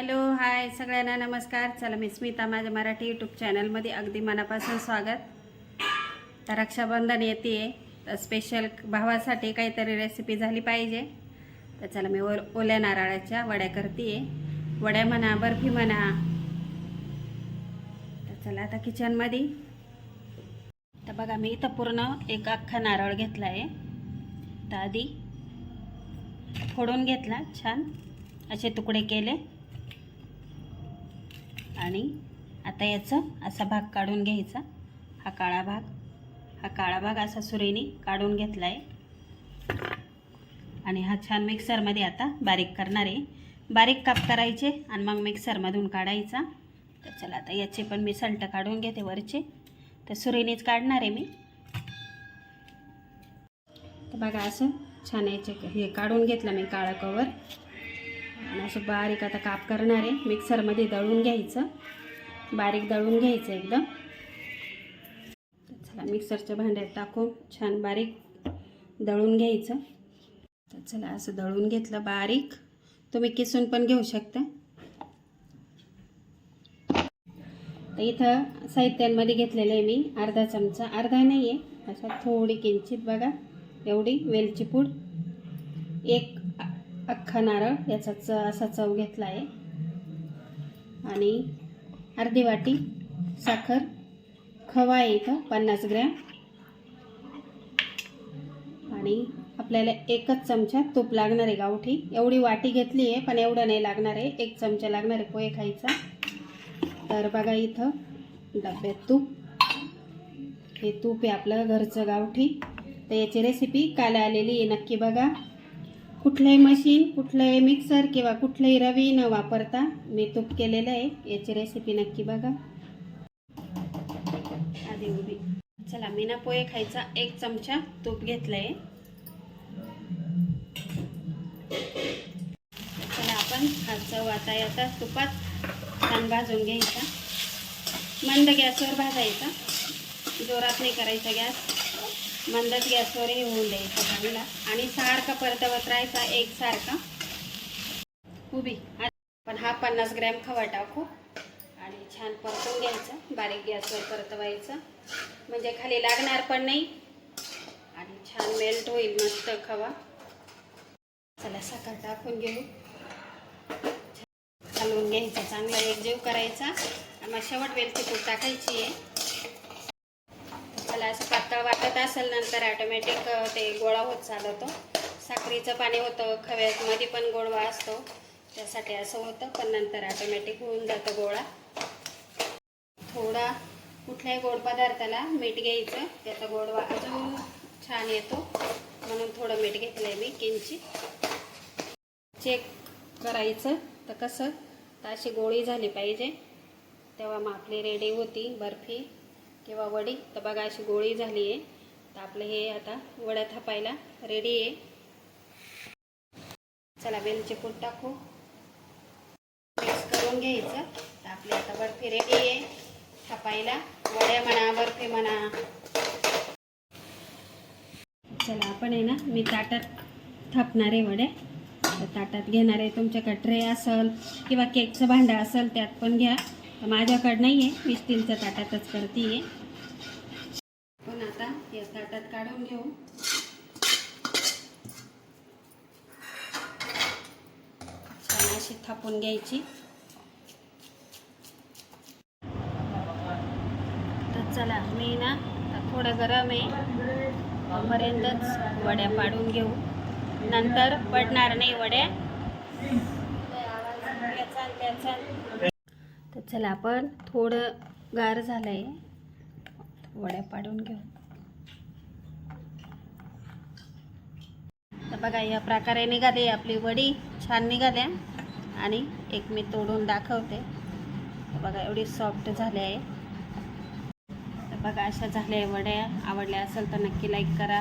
Hello hi सगळ्यांना नमस्कार. चला मी स्मिता माझ्या मराठी यूट्यूब चॅनलमध्ये अगदी मनापासून स्वागत. तर रक्षाबंधन येते तर स्पेशल भावासाठी काहीतरी रेसिपी झाली पाहिजे. तर चला मी ओ ओल्या नारळाच्या वड्या करते वड्या म्हणा बर्फी म्हणा. तर चला आता किचनमध्ये तर बघा मी इथं पूर्ण एक अख्खा नारळ घेतला आहे तर आधी फोडून घेतला छान. असे तुकडे केले. आणि आता याचा असा भाग काढून घ्यायचा. हा काळा भाग. हा काळा भाग असा सुरीने काढून घेतला आहे आणि हा छान मिक्सरमध्ये आता बारीक करणार आहे. बारीक काप करायचे आणि मग मिक्सरमधून काढायचा. तर चला आता याचे पण मी सल्ट काढून घेते वरचे. तर सुरीनेच काढणार आहे मी. तर बघा असं छान याचे हे काढून घेतलं मी काळा कवर. आणि असं बारीक आता काप करणार आहे. मिक्सरमध्ये दळून घ्यायचं. बारीक दळून घ्यायचं एकदम. चला मिक्सरच्या भांड्यात टाकून छान बारीक दळून घ्यायचं. तर चला असं दळून घेतलं बारीक. तुम्ही किसून पण घेऊ शकता. तर इथं साहित्यांमध्ये घेतलेलं आहे मी अर्धा चमचा. अर्धा नाही आहे असा थोडी किंचित बघा. एवढी वेलची पूड. एक अख्खा नारळ याचा च असा चव घेतला आहे. आणि अर्धी वाटी साखर खवा आहे इथं पन्नास ग्रॅम. आणि आपल्याला एकच चमचा तूप लागणार आहे गावठी. एवढी वाटी घेतली आहे पण एवढं नाही लागणार आहे. एक चमचा लागणार आहे पोहे खायचा. तर बघा इथं डब्यात तूप. हे तूप आहे आपलं घरचं गावठी. तर याची रेसिपी काल आलेली आहे नक्की बघा. कुठलंही मशीन कुठलंही मिक्सर किंवा कुठलंही रवी न वापरता मी तूप केलेलं आहे. याची रेसिपी नक्की बघा. आधी उभी. चला मी ना पोहे खायचा एक चमचा तूप घेतलं आहे चला आपण हा चव आता आता तुपात छान भाजून घ्यायचा. मंद गॅसवर भाजायचा. जोरात नाही करायचा गॅस. मंदच गॅसवरही होऊन द्यायचा चांगला आणि सारखा परतवत राहायचा एक सारखा उभी. पण हा पन्नास ग्रॅम खवा टाकू. आणि छान परतून घ्यायचं. बारीक गॅसवर परतवायचं. म्हणजे खाली लागणार पण नाही. आणि छान मेल्ट होईल मस्त खवा. चला साखर टाकून घेऊ. हलवून घ्यायचा. चांगला एकजीव करायचा. आणि मग शेवट वेलची पूड टाकायची आहे. चला असं पातळ वाटत असेल नंतर ऑटोमॅटिक ते गोळा होत चालवतो साखरीचं पाणी होतं खव्यामध्ये पण गोडवा असतो. त्यासाठी असं होतं पण नंतर ऑटोमॅटिक होऊन जातं गोळा. थोडा कुठल्याही गोड पदार्थाला मीठ घ्यायचं त्याचा गोडवा अजून छान येतो. म्हणून थोडं मीठ घेतलं आहे मी किंचित. चेक करायचं तर कसं तर अशी गोळी झाली पाहिजे. तेव्हा मग आपली रेडी होती बर्फी. किंवा वडी. तर बघा अशी गोळी झाली आहे. तर आपलं हे आता वड्या थापायला रेडी आहे. चला वेलचे पूड टाकू. मिक्स करून घ्यायचं. तर आपली आता बर्फी रेडी आहे. थापायला. वड्या म्हणा बर्फी म्हणा. चला आपण आहे ना मी ताटात थापणार आहे वड्या. ताटात घेणार आहे तुमच्याकडे ट्रे असेल किंवा केकचं भांडं असेल त्यात पण घ्या. तर माझ्याकडं नाही आहे मी स्टीलच्या ताटातच करते आहे पण आता या ताटात काढून घेऊ. अशी थापून घ्यायची. तर चला मी ना आता थोडं गरम आहे. तोपर्यंतच वड्या पाडून घेऊ. नंतर पडणार नाही वड्या. तर चला आपण थोडं गार झालं आहे वड्या पाडून घेऊ. तर बघा या प्रकारे निघाली आपली वडी. छान निघाल्या. आणि एक मी तोडून दाखवते. बघा एवढी सॉफ्ट झाली आहे. तर बघा अशा झाल्या आहे वड्या. आवडल्या असेल तर नक्की लाईक करा.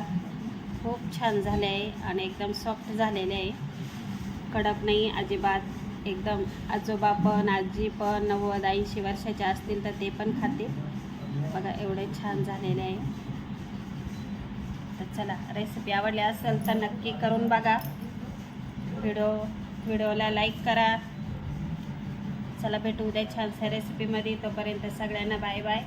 खूप छान झाले आहे आणि एकदम सॉफ्ट झालेले आहे. कडक नाही अजिबात. एकदम आजोबा पण आजी पण नव्वद ऐंशी वर्षाचे असतील तर ते पण खातील बघा एवढे छान झालेले आहे. तर चला रेसिपी आवडली असेल तर नक्की करून बघा. व्हिडिओ व्हिडिओला लाईक करा. चला भेटू उद्या छानशा रेसिपीमध्ये तोपर्यंत सगळ्यांना बाय बाय